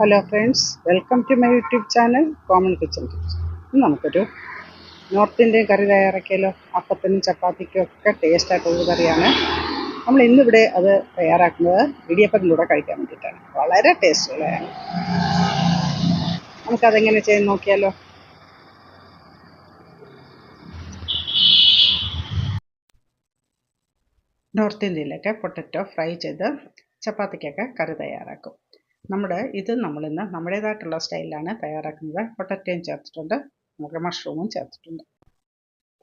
Hello friends welcome to my YouTube channel common kitchen tips നമുക്കൊരു north Indian curry തയ്യാറാക്കിയാലോ അപ്പത്തിനും ചപ്പാത്തിക്കും ഒക്കെ ടേസ്റ്റ് ആയിട്ടുള്ള കറിയാണ്. നമ്മൾ ഇന്നിവിടെ അത് തയ്യാറാക്കുന്നത് ഇടിയപ്പത്തിന്റെ കൂടെ കഴിക്കാൻ വേണ്ടിയിട്ടാണ്. വളരെ ടേസ്റ്റുള്ളതാണ് നമുക്കതെങ്ങനെ ചെയ്ത് നോക്കിയാലോ? നോർത്ത് ഇന്ത്യയിലൊക്കെ പൊട്ടറ്റോ ഫ്രൈ ചെയ്ത് ചപ്പാത്തിക്കൊക്കെ കറി തയ്യാറാക്കും. നമ്മുടെ ഇത് നമ്മളിന്ന് നമ്മുടേതായിട്ടുള്ള സ്റ്റൈലിലാണ് തയ്യാറാക്കുന്നത്. പൊട്ടറ്റയും ചേർത്തിട്ടുണ്ട്. നമുക്ക് മഷ്റൂമും ചേർത്തിട്ടുണ്ട്.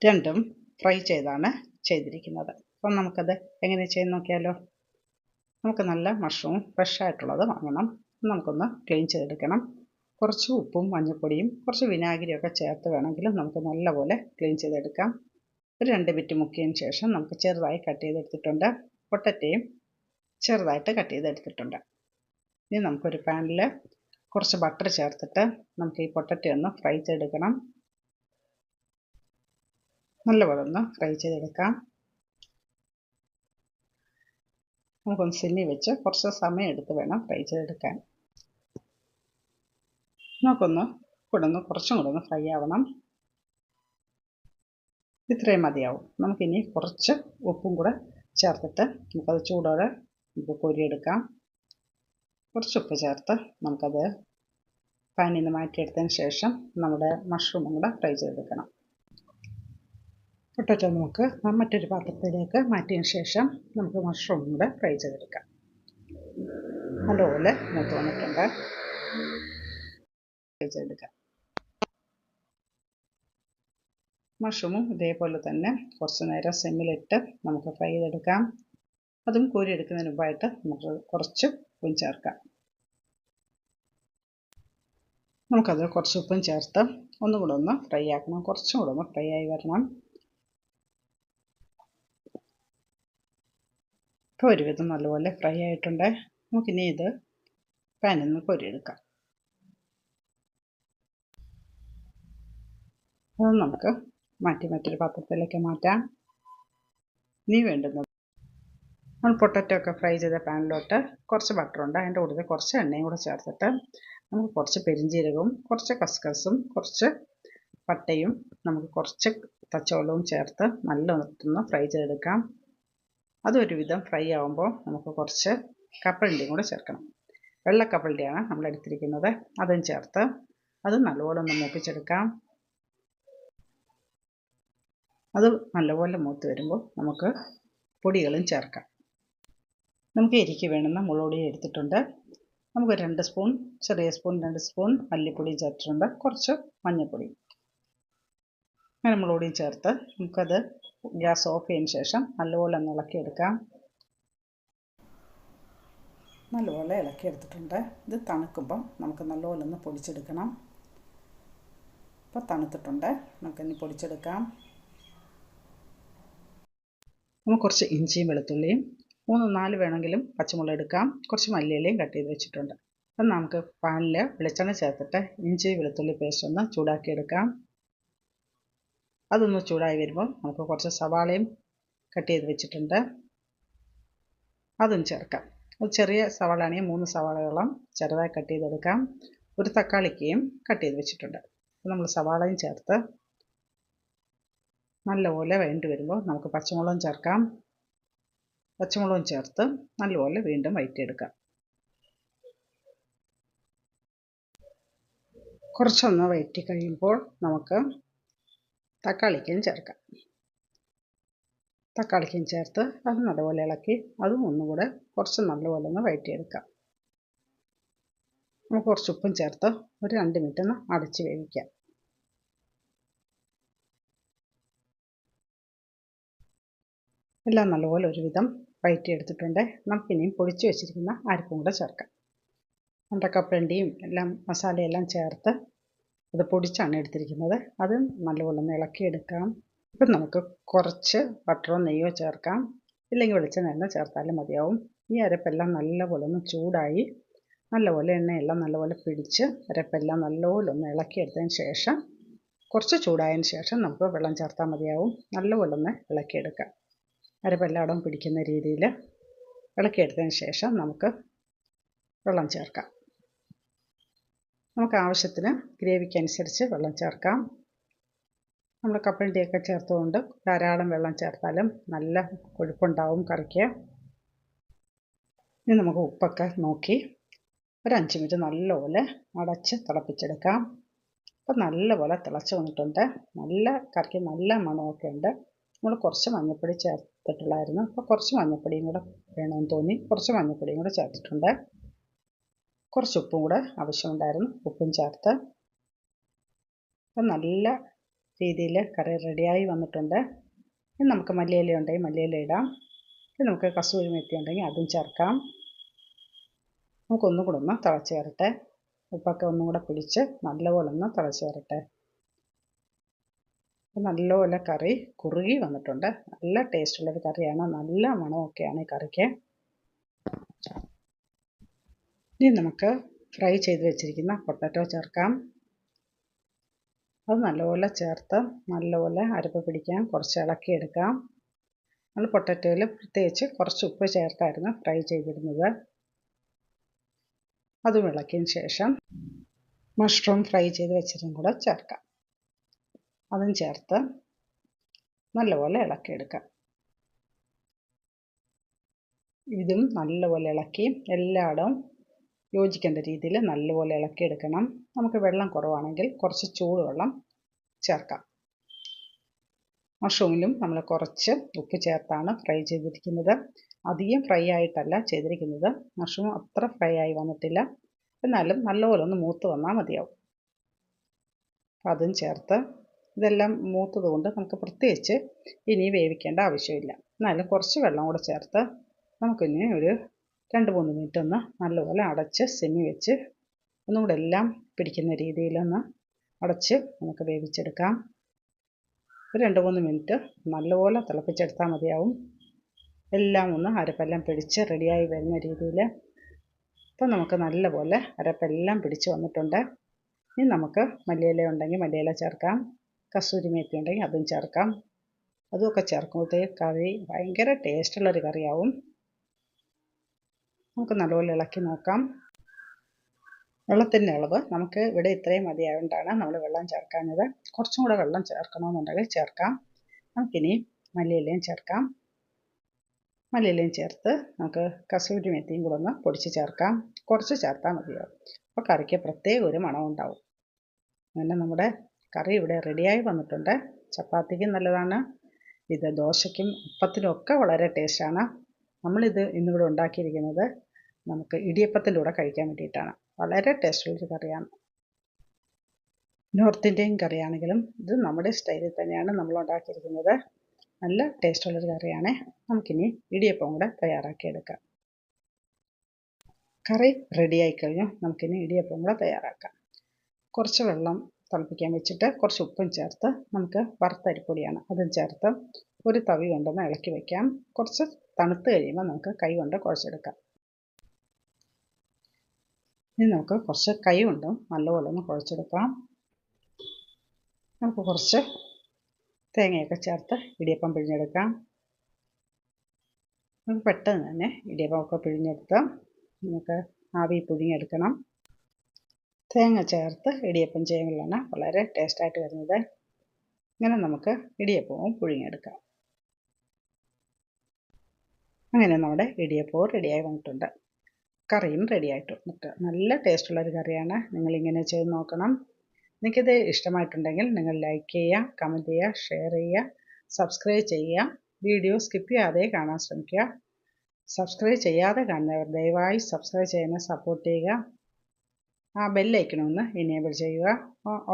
രണ്ടും ഫ്രൈ ചെയ്താണ് ചെയ്തിരിക്കുന്നത്. അപ്പം നമുക്കത് എങ്ങനെ ചെയ്ത് നോക്കിയാലോ? നമുക്ക് നല്ല മഷ്റൂം ഫ്രഷ് ആയിട്ടുള്ളത് വാങ്ങണം. നമുക്കൊന്ന് ക്ലീൻ ചെയ്തെടുക്കണം. കുറച്ച് ഉപ്പും മഞ്ഞൾപ്പൊടിയും കുറച്ച് വിനാഗിരിയൊക്കെ ചേർത്ത് വേണമെങ്കിൽ നമുക്ക് നല്ലപോലെ ക്ലീൻ ചെയ്തെടുക്കാം. ഒരു രണ്ട് മിനിറ്റ് മുക്കിയതിന് ശേഷം നമുക്ക് ചെറുതായി കട്ട് ചെയ്തെടുത്തിട്ടുണ്ട്. പൊട്ടറ്റയും ചെറുതായിട്ട് കട്ട് ചെയ്തെടുത്തിട്ടുണ്ട്. ഇനി നമുക്കൊരു പാനിൽ കുറച്ച് ബട്ടർ ചേർത്തിട്ട് നമുക്ക് ഈ പൊട്ടറ്റോ ഒന്ന് ഫ്രൈ ചെയ്തെടുക്കണം. നല്ലപോലെ ഒന്ന് ഫ്രൈ ചെയ്തെടുക്കാം. നമുക്കൊന്ന് സിന്നി വെച്ച് കുറച്ച് സമയം എടുത്ത് വേണം ഫ്രൈ ചെയ്തെടുക്കാൻ. നമുക്കൊന്ന് കൂടെ ഒന്ന് കുറച്ചും കൂടെ ഒന്ന് ഫ്രൈ ആവണം. ഇത്രയും മതിയാവും. നമുക്കിനി കുറച്ച് ഉപ്പും കൂടെ ചേർത്തിട്ട് നമുക്കത് ചൂടോടെ നമുക്ക് കോരിയെടുക്കാം. കുറച്ച് ഉപ്പ് ചേർത്ത് നമുക്കത് പാനിൽ നിന്ന് മാറ്റിയെടുത്തതിന് ശേഷം നമ്മുടെ മഷ്റൂമും കൂടെ ഫ്രൈ ചെയ്തെടുക്കണം. പൊട്ടറ്റോ നമുക്ക് മറ്റൊരു പാത്രത്തിലേക്ക് മാറ്റിയതിന് ശേഷം നമുക്ക് മഷ്റൂമും കൂടെ ഫ്രൈ ചെയ്തെടുക്കാം. നല്ലപോലെ മൂത്ത് വന്നിട്ടുണ്ട്. ഫ്രൈ ചെയ്തെടുക്കാം. മഷ്റൂമും ഇതേപോലെ തന്നെ കുറച്ച് നേരം സിമ്മിലിട്ട് നമുക്ക് ഫ്രൈ ചെയ്തെടുക്കാം. അതും കോരി എടുക്കുന്നതിന് മുമ്പായിട്ട് നമുക്ക് കുറച്ച് ഉപ്പും ചേർക്കാം. നമുക്കത് കുറച്ച് ഉപ്പും ചേർത്ത് ഒന്നും കൂടെ ഒന്ന് ഫ്രൈ ആക്കണം. കുറച്ചും കൂടെ ഒന്ന് ഫ്രൈ ആയി വരണം. ഇപ്പോൾ ഒരുവിധം നല്ലപോലെ ഫ്രൈ ആയിട്ടുണ്ട്. നമുക്കിനി ഇത് പാനിൽ നിന്ന് കോരിയെടുക്കാം. അത് നമുക്ക് മാറ്റി മറ്റൊരു പാത്രത്തിലേക്ക് മാറ്റാം. ഇനി വേണ്ടുന്നത് നമ്മൾ പൊട്ടറ്റോ ഒക്കെ ഫ്രൈ ചെയ്ത പാനിലോട്ട് കുറച്ച് ബട്ടറുണ്ട് അതിന്റെ കൂടെ കുറച്ച് എണ്ണയും കൂടെ ചേർത്തിട്ട് നമുക്ക് കുറച്ച് പെരിഞ്ചീരകവും കുറച്ച് കസ്കസും കുറച്ച് പട്ടയും നമുക്ക് കുറച്ച് തച്ചോളവും ചേർത്ത് നല്ല ഒന്ന് ഫ്രൈ ചെയ്തെടുക്കാം. അതൊരുവിധം ഫ്രൈ ആകുമ്പോൾ നമുക്ക് കുറച്ച് കപ്പലണ്ടിയും കൂടെ ചേർക്കണം. വെള്ള കപ്പലണ്ടിയാണ് നമ്മൾ എടുത്തിരിക്കുന്നത്. അതും ചേർത്ത് അത് നല്ലപോലെ ഒന്ന് മൂപ്പിച്ചെടുക്കാം. അത് നല്ലപോലെ മൂത്ത് വരുമ്പോൾ നമുക്ക് പൊടികളും ചേർക്കാം. നമുക്ക് എരിക്ക് വേണ്ടുന്ന മുളകുപൊടി എടുത്തിട്ടുണ്ട്. നമുക്ക് രണ്ട് സ്പൂൺ ചെറിയ സ്പൂൺ രണ്ട് സ്പൂൺ മല്ലിപ്പൊടി ചേർത്തിട്ടുണ്ട്. കുറച്ച് മഞ്ഞൾപ്പൊടി. അങ്ങനെ മുളകുപൊടി ചേർത്ത് നമുക്കത് ഗ്യാസ് ഓഫ് ചെയ്യുന്ന ശേഷം നല്ലപോലെ ഒന്ന് ഇളക്കിയെടുക്കാം. നല്ലപോലെ ഇളക്കിയെടുത്തിട്ടുണ്ട്. ഇത് തണുക്കുമ്പം നമുക്ക് നല്ലപോലെ ഒന്ന് പൊടിച്ചെടുക്കണം. ഇപ്പോൾ തണുത്തിട്ടുണ്ട്. നമുക്കിനി പൊടിച്ചെടുക്കാം. നമുക്ക് കുറച്ച് ഇഞ്ചിയും വെളുത്തുള്ളിയും മൂന്ന് നാല് വേണമെങ്കിലും പച്ചമുളക് എടുക്കാം. കുറച്ച് മല്ലിയിലയും കട്ട് ചെയ്ത് വെച്ചിട്ടുണ്ട്. അപ്പം നമുക്ക് പാനിൽ വെളിച്ചെണ്ണ ചേർത്തിട്ട് ഇഞ്ചി വെളുത്തുള്ളി പേസ്റ്റ് ഒന്ന് ചൂടാക്കിയെടുക്കാം അതൊന്ന് ചൂടായി വരുമ്പോൾ നമുക്ക് കുറച്ച് സവാളയും കട്ട് ചെയ്ത് വെച്ചിട്ടുണ്ട്. അതും ചേർക്കാം. ഒരു ചെറിയ സവാളയാണെങ്കിൽ മൂന്ന് സവാളകളും ചെറുതായി കട്ട് ചെയ്തെടുക്കാം ഒരു തക്കാളിക്കയും കട്ട് ചെയ്ത് വെച്ചിട്ടുണ്ട്. നമ്മൾ സവാളയും ചേർത്ത് നല്ലപോലെ വേണ്ടി വരുമ്പോൾ നമുക്ക് പച്ചമുളകും ചേർക്കാം. പച്ചമുളകും ചേർത്ത് നല്ലപോലെ വീണ്ടും വയറ്റിയെടുക്കാം. കുറച്ചൊന്ന് വയറ്റി കഴിയുമ്പോൾ നമുക്ക് തക്കാളിക്കും ചേർക്കാം. തക്കാളിക്കും ചേർത്ത് അത് നല്ലപോലെ ഇളക്കി അതും ഒന്നുകൂടെ കുറച്ച് നല്ലപോലെ ഒന്ന് വഴറ്റിയെടുക്കാം നമുക്ക് കുറച്ച് ഉപ്പും ചേർത്ത് ഒരു രണ്ട് മിനിറ്റ് ഒന്ന് അടച്ച് വേവിക്കാം. എല്ലാം നല്ലപോലെ ഒരുവിധം വഴറ്റിയെടുത്തിട്ടുണ്ട് നമുക്കിനിയും പൊടിച്ച് വെച്ചിരിക്കുന്ന അരിപ്പും കൂടെ ചേർക്കാം. നമ്മുടെ കപ്പലണ്ടിയും എല്ലാം മസാലയെല്ലാം ചേർത്ത് അത് പൊടിച്ചാണ് എടുത്തിരിക്കുന്നത്. അത് നല്ലപോലെ ഒന്ന് ഇളക്കിയെടുക്കാം. ഇപ്പം നമുക്ക് കുറച്ച് ബട്ടറോ നെയ്യോ ചേർക്കാം. ഇല്ലെങ്കിൽ വെളിച്ചെണ്ണ ചേർത്താലും മതിയാവും. ഈ അരപ്പെല്ലാം നല്ലപോലെ ഒന്ന് ചൂടായി നല്ലപോലെ എണ്ണയെല്ലാം നല്ലപോലെ പിടിച്ച് അരപ്പെല്ലാം നല്ലപോലെ ഒന്ന് ഇളക്കിയെടുത്തതിന് ശേഷം കുറച്ച് ചൂടായതിന് ശേഷം നമുക്ക് വെള്ളം ചേർത്താൽ മതിയാവും. നല്ലപോലെ ഒന്ന് ഇളക്കിയെടുക്കാം. അരപ്പെല്ലായിടവും പിടിക്കുന്ന രീതിയിൽ ഇളക്കിയെടുത്തതിന് ശേഷം നമുക്ക് വെള്ളം ചേർക്കാം. നമുക്ക് ആവശ്യത്തിന് ഗ്രേവിക്ക് അനുസരിച്ച് വെള്ളം ചേർക്കാം. നമ്മൾ കപ്പലണ്ടിയൊക്കെ ചേർത്തുകൊണ്ട് ധാരാളം വെള്ളം ചേർത്താലും നല്ല കൊഴുപ്പുണ്ടാവും കറിക്ക്. ഇനി നമുക്ക് ഉപ്പൊക്കെ നോക്കി ഒരു അഞ്ച് മിനിറ്റ് നല്ലപോലെ അടച്ച് തിളപ്പിച്ചെടുക്കാം. അപ്പം നല്ലപോലെ തിളച്ച് വന്നിട്ടുണ്ട്. നല്ല കറിക്ക് നല്ല മണമൊക്കെ ഉണ്ട്. നമ്മൾ കുറച്ച് മഞ്ഞൾപ്പൊടി ചേർത്തിട്ടുള്ളായിരുന്നു അപ്പോൾ കുറച്ച് മഞ്ഞൾപ്പൊടിയും കൂടെ വേണമെന്ന് തോന്നി. കുറച്ച് മഞ്ഞൾപ്പൊടിയും കൂടെ ചേർത്തിട്ടുണ്ട്. കുറച്ച് ഉപ്പും കൂടെ ആവശ്യമുണ്ടായിരുന്നു. ഉപ്പും ചേർത്ത് അപ്പം നല്ല രീതിയിൽ കറി റെഡിയായി വന്നിട്ടുണ്ട്. ഇനി നമുക്ക് മല്ലിയില ഉണ്ടെങ്കിൽ മല്ലിയില ഇടാം. ഇനി നമുക്ക് കസൂരി മെത്തി ഉണ്ടെങ്കിൽ അതും ചേർക്കാം. നമുക്കൊന്നും കൂടെ ഒന്ന് തിളച്ച് കയറട്ടെ. ഉപ്പൊക്കെ ഒന്നും കൂടെ പിടിച്ച് നല്ലപോലെ ഒന്ന് തിളച്ച് കയറട്ടെ. നല്ലപോലെ കറി കുറുകി വന്നിട്ടുണ്ട്. നല്ല ടേസ്റ്റുള്ളൊരു കറിയാണ്. നല്ല മണമൊക്കെയാണ് ഈ കറിക്ക്. ഇനി നമുക്ക് ഫ്രൈ ചെയ്ത് വെച്ചിരിക്കുന്ന പൊട്ടറ്റോ ചേർക്കാം. അത് നല്ലപോലെ ചേർത്ത് നല്ലപോലെ അരപ്പ് പിടിക്കാൻ കുറച്ച് ഇളക്കിയെടുക്കാം നമ്മൾ പൊട്ടറ്റോയിൽ പ്രത്യേകിച്ച് കുറച്ച് ഉപ്പ് ചേർത്തായിരുന്നു ഫ്രൈ ചെയ്തിരുന്നത്. അതും ഇളക്കിയതിന് ശേഷം മഷ്റൂം ഫ്രൈ ചെയ്ത് വെച്ചതും കൂടെ ചേർക്കാം. അതും ചേർത്ത് നല്ലപോലെ ഇളക്കിയെടുക്കാം. ഇതും നല്ലപോലെ ഇളക്കി എല്ലായിടവും യോജിക്കേണ്ട രീതിയിൽ നല്ലപോലെ ഇളക്കിയെടുക്കണം. നമുക്ക് വെള്ളം കുറവാണെങ്കിൽ കുറച്ച് ചൂടുവെള്ളം ചേർക്കാം. മഷ്റൂമിലും നമ്മൾ കുറച്ച് ഉപ്പ് ചേർത്താണ് ഫ്രൈ ചെയ്തിരിക്കുന്നത്. അധികം ഫ്രൈ ആയിട്ടല്ല ചെയ്തിരിക്കുന്നത്. മഷ്റൂം അത്ര ഫ്രൈ ആയി വന്നിട്ടില്ല. എന്നാലും നല്ലപോലെ ഒന്ന് മൂത്ത് വന്നാൽ മതിയാവും. അതും ചേർത്ത് ഇതെല്ലാം മൂത്തത് കൊണ്ട് നമുക്ക് പ്രത്യേകിച്ച് ഇനി വേവിക്കേണ്ട ആവശ്യമില്ല. എന്നാലും കുറച്ച് വെള്ളം കൂടെ ചേർത്ത് നമുക്കിനി ഒരു രണ്ട് മൂന്ന് മിനിറ്റ് ഒന്ന് നല്ലപോലെ അടച്ച് സെമി വെച്ച് ഒന്നും കൂടെ എല്ലാം പിടിക്കുന്ന രീതിയിലൊന്ന് അടച്ച് നമുക്ക് വേവിച്ചെടുക്കാം. ഒരു രണ്ട് മൂന്ന് മിനിറ്റ് നല്ലപോലെ തിളപ്പിച്ചെടുത്താൽ മതിയാവും. എല്ലാം ഒന്ന് അരപ്പെല്ലാം പിടിച്ച് റെഡിയായി വരുന്ന രീതിയിൽ. ഇപ്പം നമുക്ക് നല്ലപോലെ അരപ്പെല്ലാം പിടിച്ച് വന്നിട്ടുണ്ട്. ഇനി നമുക്ക് മല്ലിയില ഉണ്ടെങ്കിൽ മല്ലിയില ചേർക്കാം. കസൂരി മേത്തി ഉണ്ടെങ്കിൽ അതും ചേർക്കാം. അതുമൊക്കെ ചേർക്കുമ്പോഴത്തേക്ക് കറി ഭയങ്കര ടേസ്റ്റുള്ളൊരു കറിയാവും. നമുക്ക് നല്ലപോലെ ഇളക്കി നോക്കാം. വെള്ളത്തിന്റെ അളവ് നമുക്ക് ഇവിടെ ഇത്രയും മതിയായതുകൊണ്ടാണ് നമ്മൾ വെള്ളം ചേർക്കാഞ്ഞത്. കുറച്ചും കൂടെ വെള്ളം ചേർക്കണമെന്നുണ്ടെങ്കിൽ ചേർക്കാം. നമുക്കിനി മല്ലിയിലയും ചേർക്കാം. മല്ലിയിലയും ചേർത്ത് നമുക്ക് കസൂരി മെത്തിയും കൂടെ ഒന്ന് പൊടിച്ച് ചേർക്കാം. കുറച്ച് ചേർത്താൽ മതിയാവും. അപ്പോൾ കറിക്ക് പ്രത്യേക ഒരു മണം ഉണ്ടാവും. അങ്ങനെ നമ്മുടെ കറി ഇവിടെ റെഡിയായി വന്നിട്ടുണ്ട്. ചപ്പാത്തിക്കും നല്ലതാണ്. ഇത് ദോശയ്ക്കും അപ്പത്തിനും ഒക്കെ വളരെ ടേസ്റ്റാണ്. നമ്മളിത് ഇന്നിവിടെ ഉണ്ടാക്കിയിരിക്കുന്നത് നമുക്ക് ഇടിയപ്പത്തിന്റെ കൂടെ കഴിക്കാൻ വേണ്ടിയിട്ടാണ്. വളരെ ടേസ്റ്റുള്ളൊരു കറിയാണ്. നോർത്ത് ഇന്ത്യൻ കറിയാണെങ്കിലും ഇത് നമ്മുടെ സ്റ്റൈലിൽ തന്നെയാണ് നമ്മൾ ഉണ്ടാക്കിയിരിക്കുന്നത്. നല്ല ടേസ്റ്റുള്ളൊരു കറിയാണ്. നമുക്കിനി ഇടിയപ്പം കൂടെ തയ്യാറാക്കിയെടുക്കാം. കറി റെഡിയായി കഴിഞ്ഞു. നമുക്കിനി ഇടിയപ്പം കൂടെ തയ്യാറാക്കാം. കുറച്ച് വെള്ളം തിളപ്പിക്കാൻ വെച്ചിട്ട് കുറച്ച് ഉപ്പും ചേർത്ത് നമുക്ക് വറുത്തരിപ്പൊടിയാണ് അതും ചേർത്ത് ഒരു തവി കൊണ്ടൊന്ന് ഇളക്കി വയ്ക്കാം കുറച്ച് തണുത്ത് കഴിയുമ്പോൾ നമുക്ക് കൈ കൊണ്ട് കുഴച്ചെടുക്കാം. ഇനി നമുക്ക് കുറച്ച് കൈ കൊണ്ട് നല്ലപോലെ ഒന്ന് കുഴച്ചെടുക്കാം. നമുക്ക് കുറച്ച് തേങ്ങയൊക്കെ ചേർത്ത് ഇടിയപ്പം പിഴിഞ്ഞെടുക്കാം. നമുക്ക് പെട്ടെന്ന് തന്നെ ഇടിയപ്പമൊക്കെ പിഴിഞ്ഞെടുത്ത് നമുക്ക് ആവി പുഴുങ്ങിയെടുക്കണം. തേങ്ങ ചേർത്ത് ഇടിയപ്പം ചെയ്യുമ്പോഴാണ് വളരെ ടേസ്റ്റായിട്ട് വരുന്നത്. ഇങ്ങനെ നമുക്ക് ഇടിയപ്പവും പുഴുങ്ങിയെടുക്കാം. അങ്ങനെ നമ്മുടെ ഇടിയപ്പവും റെഡിയായി വന്നിട്ടുണ്ട്. കറിയും റെഡി ആയിട്ടുണ്ട് നല്ല ടേസ്റ്റുള്ളൊരു കറിയാണ്. നിങ്ങളിങ്ങനെ ചെയ്ത് നോക്കണം. നിങ്ങൾക്കിത് ഇഷ്ടമായിട്ടുണ്ടെങ്കിൽ നിങ്ങൾ ലൈക്ക് ചെയ്യുക കമന്റ് ചെയ്യുക ഷെയർ ചെയ്യുക സബ്സ്ക്രൈബ് ചെയ്യുക. വീഡിയോ സ്കിപ്പ് ചെയ്യാതെ കാണാൻ ശ്രമിക്കുക. സബ്സ്ക്രൈബ് ചെയ്യാതെ കാണുന്നവർ ദയവായി സബ്സ്ക്രൈബ് ചെയ്യുന്ന സപ്പോർട്ട് ചെയ്യുക. ആ ബെല്ലൈക്കണമെന്ന് എനേബിൾ ചെയ്യുക.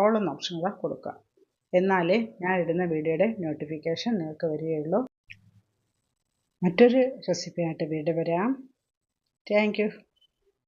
ഓൾ എന്ന ഓപ്ഷൻ കൂടെ കൊടുക്കുക. എന്നാലേ ഞാൻ ഇടുന്ന വീഡിയോയുടെ നോട്ടിഫിക്കേഷൻ നിങ്ങൾക്ക് വരികയുള്ളൂ. മറ്റൊരു റെസിപ്പിയായിട്ട് വീണ്ടും വരാം. താങ്ക്